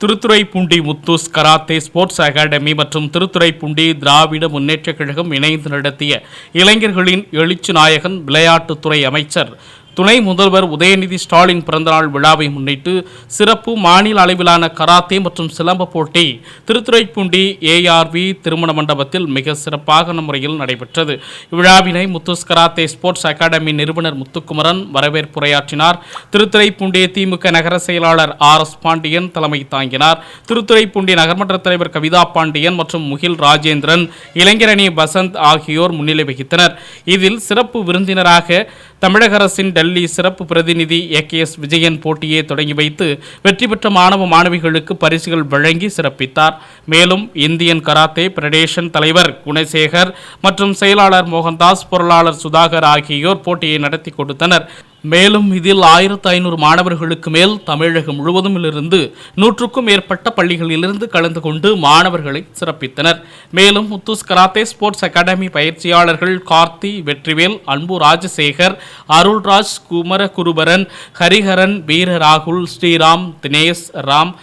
Thiruthuraipoondi Muthus karate sports academy மற்றும் திருத்துறைப்பூண்டி திராவிட முன்னேற்றக் கழகம் இணைந்து நடத்திய இளைஞர்களின் எழுச்சி நாயகன் விளையாட்டுத்துறை அமைச்சர் துணை முதல்வர் உதயநிதி ஸ்டாலின் பிறந்தநாள் விழாவை முன்னிட்டு சிறப்பு மாநில அளவிலான கராத்தே மற்றும் சிலம்ப போட்டி திருத்துறைப்பூண்டி ஏஆர்வி திருமண மண்டபத்தில் மிக சிறப்பான முறையில் நடைபெற்றது. இவ்விழாவினை முத்துஸ் கராத்தே ஸ்போர்ட்ஸ் அகாடமி நிறுவனர் முத்துக்குமரன் வரவேற்புரையாற்றினார். திருத்துறைப்பூண்டி திமுக நகர செயலாளர் ஆர் எஸ் பாண்டியன் தலைமை தாங்கினார். திருத்துறைப்பூண்டி நகர்மன்ற தலைவர் கவிதா பாண்டியன் மற்றும் முகில் ராஜேந்திரன் இளைஞரணி வசந்த் ஆகியோர் முன்னிலை வகித்தனர். இதில் சிறப்பு விருந்தினராக தமிழக அரசின் டெல்லி சிறப்பு பிரதிநிதி ஏ கே எஸ் விஜயன் போட்டியை தொடங்கி வைத்து வெற்றி பெற்ற மாணவ மாணவிகளுக்கு பரிசுகள் வழங்கி சிறப்பித்தார். மேலும் இந்தியன் கராத்தே பிரடேஷன் தலைவர் குணசேகர் மற்றும் செயலாளர் மோகன்தாஸ் பொருளாளர் சுதாகர் ஆகியோர் போட்டியை நடத்தி கொடுத்தனர். மேலும் இதில் ஆயிரத்து ஐநூறு மாணவர்களுக்கு மேல் தமிழகம் முழுவதுமிலிருந்து நூற்றுக்கும் மேற்பட்ட பள்ளிகளிலிருந்து கலந்து கொண்டு மாணவர்களை சிறப்பித்தனர். மேலும் முத்துஸ் கராத்தே ஸ்போர்ட்ஸ் அகாடமி பயிற்சியாளர்கள் கார்த்தி வெற்றிவேல் அன்பு ராஜசேகர் அருள்ராஜ் குமரகுருபரன் ஹரிஹரன் வீர ராகுல் ஸ்ரீராம் தினேஷ் ராம்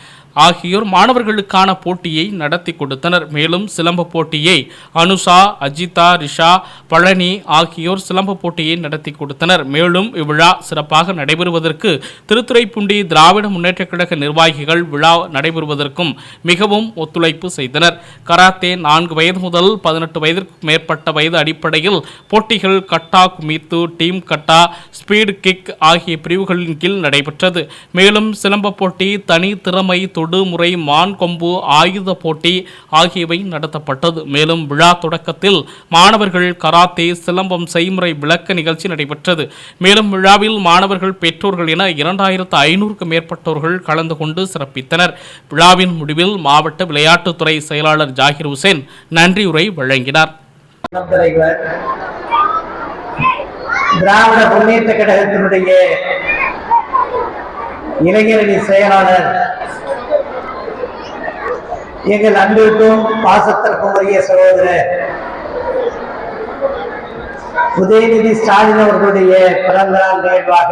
ஆகியோர் மாணவர்களுக்கான போட்டியை நடத்தி கொடுத்தனர். மேலும் சிலம்ப போட்டியை அனுஷா அஜிதா ரிஷா பழனி ஆகியோர் சிலம்ப போட்டியை நடத்தி கொடுத்தனர். மேலும் இவ்விழா சிறப்பாக நடைபெறுவதற்கு திருத்துறைப்பூண்டி திராவிட முன்னேற்றக் கழக நிர்வாகிகள் விழா நடைபெறுவதற்கும் மிகவும் ஒத்துழைப்பு செய்தனர். கராத்தே நான்கு வயது முதல் பதினெட்டு வயதிற்கு மேற்பட்ட வயது அடிப்படையில் போட்டிகள் kata kumite team kata speed kick ஆகிய பிரிவுகளின் கீழ் நடைபெற்றது. மேலும் சிலம்ப போட்டி தனி திறமை தொடுமுறை மான் கொம்பு ஆயுத போட்டி ஆகியவை நடத்தப்பட்டது. மேலும் விழா தொடக்கத்தில் மாணவர்கள் கராத்தே சிலம்பம் செய்முறை விளக்க நிகழ்ச்சி நடைபெற்றது. மேலும் விழாவில் மாணவர்கள் பெற்றோர்கள் என இரண்டாயிரத்து ஐநூறுக்கும் மேற்பட்டோர்கள் கலந்து கொண்டு சிறப்பித்தனர். விழாவின் முடிவில் மாவட்ட விளையாட்டுத்துறை செயலாளர் ஜாகிர் ஹுசேன் நன்றியுரை வழங்கினார். திராவிட முன்னேற்ற கழகத்தினுடைய இளைஞரணி செயலாளர் எங்கள் அன்பிற்கும் பாசத்திற்கும் உரிய சகோதரர் உதயநிதி ஸ்டாலின் அவர்களுடைய பிறந்த நாள் நிகழ்வாக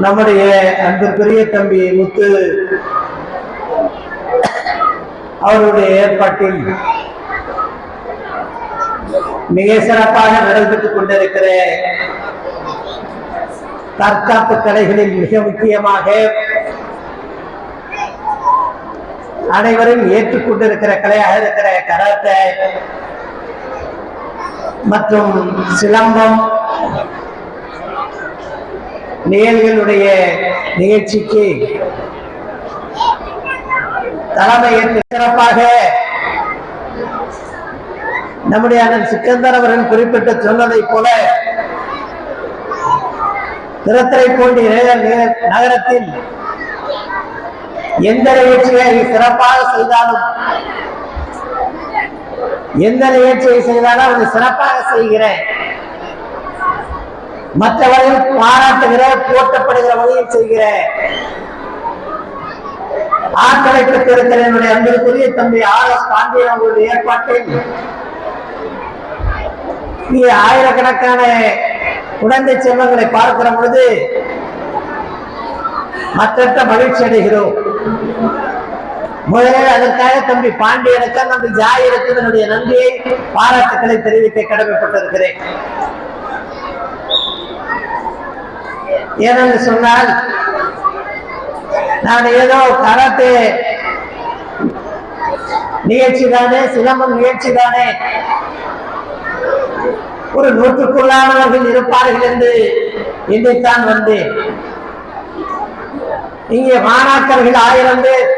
நம்முடைய அன்பிற்குரிய தம்பி முத்து அவருடைய ஏற்பாட்டில் மிக சிறப்பாக நடைபெற்றுக் கொண்டிருக்கிற தற்காப்பு கலைகளில் மிக முக்கியமாக அனைவரும் ஏற்றுக்கொண்டிருக்கிற கலையாக இருக்கிற கராத்தே மற்றும் சிலம்பம். நிகழ்களுடைய நிகழ்ச்சிக்கு தலைமையேற்று சிறப்பாக நம்முடைய அண்ணன் சிக்கந்தர் அவர்கள் குறிப்பிட்டு சொன்னதைப் போல திருத்துறைப்பூண்டி நகர- நகரத்தில் எந்த நிகழ்ச்சியை சிறப்பாக செய்தாலும் எந்த நிகழ்ச்சியை செய்தாலும் அதை சிறப்பாக செய்கிறேன். மற்றவர்கள் பாராட்டுகிற போட்டப்படுகிற வகையில் செய்கிறேன். ஆற்றலை பெற்றிருக்கிற என்னுடைய அன்பிற்குரிய தம்பி ஆர் எஸ் பாண்டியன் அவர்களுடைய ஏற்பாட்டில் ஆயிரக்கணக்கான குழந்தை செல்வங்களை பார்க்கிற பொழுது மற்ற மகிழ்ச்சி அடைகிறோம். முதலில் அதற்காக தம்பி பாண்டியனுக்கு தம்பி ஜாயிருக்கு என்னுடைய நன்றியை பாராட்டுக்களை தெரிவிக்க கடமைப்பட்டிருக்கிறேன். ஏனென்று சொன்னால் நான் ஏதோ கராத்தே நிகழ்ச்சி தானே சிலம்பம் நிகழ்ச்சி தானே ஒரு நூற்றுக்குள்ளானவர்கள் இருப்பார்கள் என்று எண்ணித்தான் வந்தேன். இங்கே மாணாக்கர்கள் ஆயிரம் பேர்.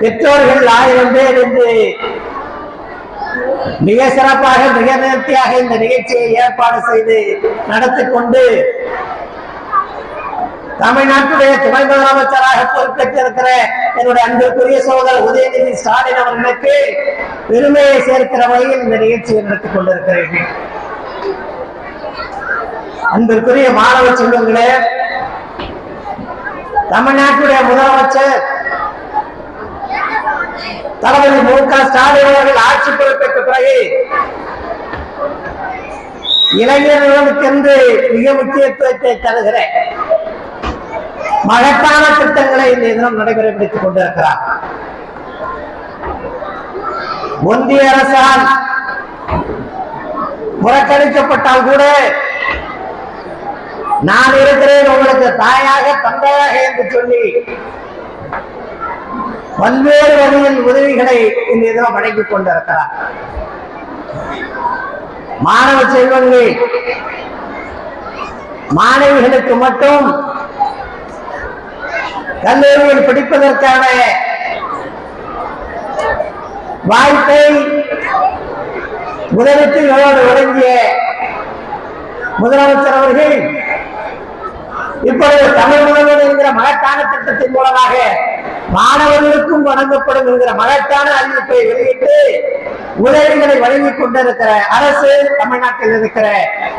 பெற்றோர்கள் ஆயிரம் பேர் என்று மிக சிறப்பாக மிக நேர்த்தியாக இந்த நிகழ்ச்சியை ஏற்பாடு செய்து நடத்தி கொண்டு தமிழ்நாட்டுடைய துணை முதலமைச்சராக பொறுப்பேற்றிருக்கிற என்னுடைய அன்பிற்குரிய சோதரர் உதயநிதி ஸ்டாலின் அவர்களுக்கு பெருமையை சேர்க்கிற வகையில் இந்த நிகழ்ச்சியை நடத்திக் கொண்டிருக்கிறேன். அன்பிற்குரிய மாணவ செல்வங்களே தமிழ்நாட்டுடைய முதலமைச்சர் தளபதி மு க ஸ்டாலின் அவர்கள் ஆட்சி பொறுப்பேற்ற பிறகு இளைஞர்களுக்கென்று மிக முக்கியத்துவத்தை தருகிற மகத்தான திட்டங்களை இந்த தினம் நடைமுறைப்படுத்திக் கொண்டிருக்கிறார். ஒன்றிய அரசால் புறக்கணிக்கப்பட்டால் கூட நான் இருக்கிறேன் உங்களுக்கு தாயாக தந்தையாக என்று சொல்லி பல்வேறு வகையில் உதவிகளை இந்த இதில் வழங்கிக் கொண்டிருக்கிறார். மாணவ செல்வங்கள் மாணவிகளுக்கு மட்டும் கல்லூரியில் படிப்பதற்கான வாய்ப்பை முதலீட்டுகளோடு வழங்கிய முதலமைச்சர் அவர்கள் இப்பொழுது தமிழ் முதல்வர் என்கிற மகத்தான திட்டத்தின் மூலமாக மாணவர்களுக்கும் வழங்கப்படும் என்கிற மகத்தான அறிவிப்பை வெளியிட்டு உதவிகளை வழங்கிக் கொண்டிருக்கிற அரசு தமிழ்நாட்டில் இருக்கிற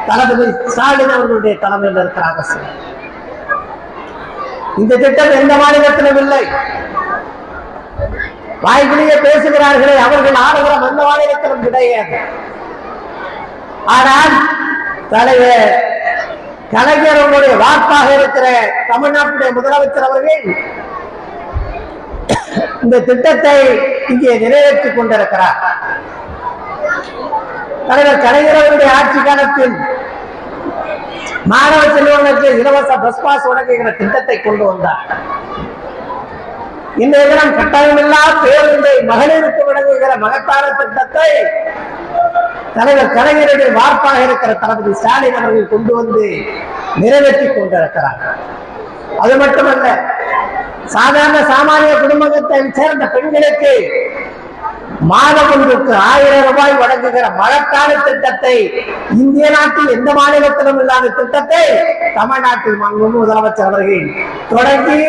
தளபதி ஸ்டாலின் அவர்களுடைய தலைமையில் இருக்கிற அரசு. இந்த திட்டம் எந்த மாநிலத்திலும் இல்லை. வாய்ப்பிலேயே பேசுகிறார்களே அவர்கள் ஆடுகிற எந்த மாநிலத்திலும் கிடையாது. ஆனால் தலைவர் கலைஞர்களுடைய வாக்காக இருக்கிற தமிழ்நாட்டுடைய முதலமைச்சர் அவர்கள் இந்த திட்டத்தை இங்கே நிறைவேற்றிக் கொண்டிருக்கிறார். தலைவர் கலைஞர் அவருடைய ஆட்சி காலத்தில் மாணவ செல்வங்களுக்கு இலவச பஸ் பாஸ் வழங்குகிற திட்டத்தை கொண்டு வந்தார். இந்த தினம் கட்டாயமில்லா பேருந்தை மகளிருக்கு வழங்குகிற மகத்தான திட்டத்தை தலைவர் கலைஞருடைய வார்ப்பாக இருக்கிற தளபதி ஸ்டாலின் அவர்கள் கொண்டு வந்து நிறைவேற்றி கொண்டிருக்கிறார். அது மட்டுமல்ல சாதாரண சாமானிய குடும்பத்தை சேர்ந்த பெண்களுக்கு மாதம் ஒன்றுக்கு ஆயிரம் ரூபாய் வழங்குகிற மழைக்கால திட்டத்தை இந்திய நாட்டில் எந்த மாநிலத்திலும் இல்லாத திட்டத்தை தமிழ்நாட்டில் முதலமைச்சர் அவர்கள் தொடங்கி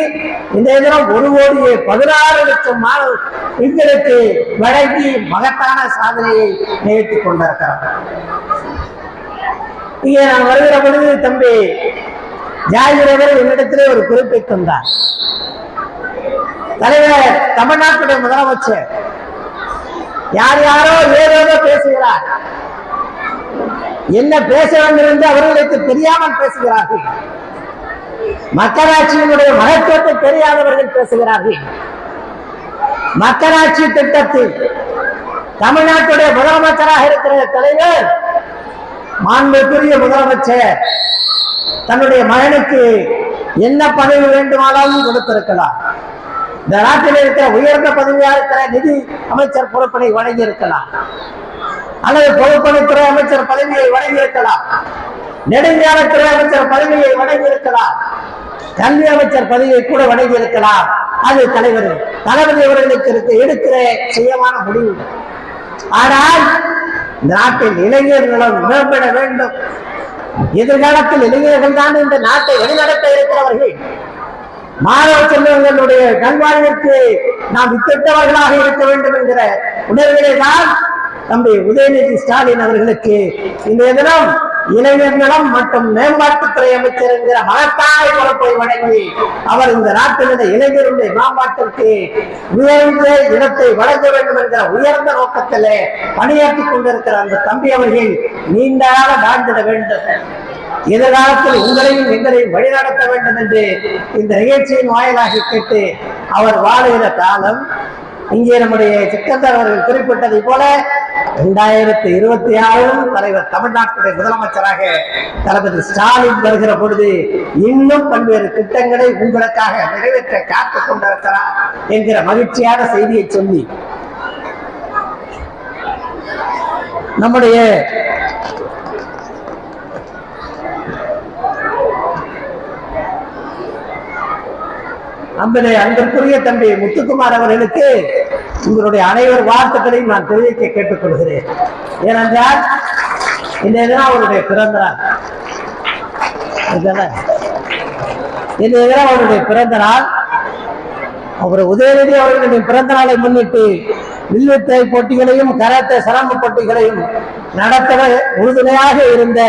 இந்த தினம் ஒரு கோடியே பதினாறு லட்சம் மாணவ பெண்களுக்கு வழங்கி மகத்தான சாதனையை நிகழ்த்திக் கொண்டிருக்கிறார். இங்கே நான் வருகிற பொழுது தம்பி ஜாகிரவர் என்னிடத்திலே ஒரு குறிப்பை தந்தார். தலைவர் தமிழ்நாட்டுடைய முதலமைச்சர் யார் யாரோ ஏதேதோ பேசுகிறார். என்ன பேச வேண்டும் என்று அவர்களுக்கு தெரியாமல் பேசுகிறார்கள். மக்களாட்சியினுடைய மகத்துவத்தை தெரியாதவர்கள் பேசுகிறார்கள். மக்களாட்சி திட்டத்தில் தமிழ்நாட்டுடைய முதலமைச்சராக இருக்கிற தலைவர் மாண்புக்குரிய முதலமைச்சர் தன்னுடைய மகனுக்கு என்ன பதவி வேண்டுமானாலும் கொடுத்திருக்கலாம். இந்த நாட்டில் இருக்கிற உயர்ந்த பதவியாக இருக்கிற நிதி அமைச்சர் பொறுப்பினை வழங்கி இருக்கலாம் அல்லது பொதுப்பணித்துறை அமைச்சர் பதவியை வழங்கி இருக்கலாம் நெடுஞ்சாலைத்துறை அமைச்சர் பதவியை வழங்கி இருக்கலாம் கல்வி அமைச்சர் பதவியை கூட வழங்கி இருக்கலாம் அது தலைவர் தளபதி அவர்களுக்கு இருக்க எடுக்கிற சுயமான முடிவு. ஆனால் நாட்டில் இளைஞர்களும் மேம்பட வேண்டும். எதிர்காலத்தில் இளைஞர்கள் தான் இந்த நாட்டை வழிநடத்த இருக்கிறவர்கள். மாணவ செல்வங்களுடைய நல்வாழ்விற்கு நாம் வித்திட்டவர்களாக இருக்க வேண்டும் என்கிற உணர்விலே தான் தம்பி உதயநிதி ஸ்டாலின் அவர்களுக்கு இன்றைய தினம் இளைஞர் நலம் மற்றும் மேம்பாட்டுத்துறை அமைச்சர் என்கிற மகத்தான பொறுப்பை வழங்கி அவர் இந்த நாட்டில் உள்ள இளைஞருடைய மேம்பாட்டிற்கு உயர்ந்த இடத்தை வழங்க வேண்டும் என்கிற உயர்ந்த நோக்கத்திலே பணியாற்றிக் கொண்டிருக்கிற அந்த தம்பி அவர்கள் நீண்டாக வாழ்ந்திட வேண்டும். எதிர்காலத்தில் உங்களையும் எங்களையும் வழிநடத்த வேண்டும் என்று இந்த நிகழ்ச்சியின் வாயிலாக கேட்டு அவர் வாழுகிற காலம் இங்கே நம்முடைய சிக்கந்தர் அவர்கள் குறிப்பிட்டதை போல இரண்டாயிரத்தி இருபத்தி ஆறிலும் தலைவர் தமிழ்நாட்டுடைய முதலமைச்சராக தளபதி ஸ்டாலின் வருகிற பொழுது இன்னும் பல்வேறு திட்டங்களை உங்களுக்காக நிறைவேற்ற காத்துக் கொண்டிருக்கிறார் என்கிற மகிழ்ச்சியான செய்தியை சொல்லி நம்முடைய அம்பிலே அன்பிற்குரிய தம்பி முத்துக்குமார் அவர்களுக்கு உங்களுடைய அனைவர் வாழ்த்துக்களையும் நான் தெரிவிக்க கேட்டுக்கொள்கிறேன். ஏனென்றால் இந்த தினம் அவருடைய பிறந்த நாள் இந்த தினம் அவருடைய பிறந்த நாள் அவர் உதயநிதி அவர்களுடைய பிறந்த நாளை முன்னிட்டு வில்வித்தை போட்டிகளையும் கராத்தே சிரம போட்டிகளையும் நடத்த உறுதுணையாக இருந்த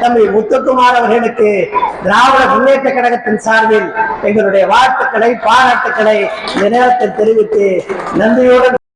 தம்பி முத்துக்குமார் அவர்களுக்கு திராவிட முன்னேற்ற கழகத்தின் சார்பில் எங்களுடைய வாழ்த்துக்களை பாராட்டுக்களை இந்த நேரத்தில் தெரிவித்து நன்றியோடு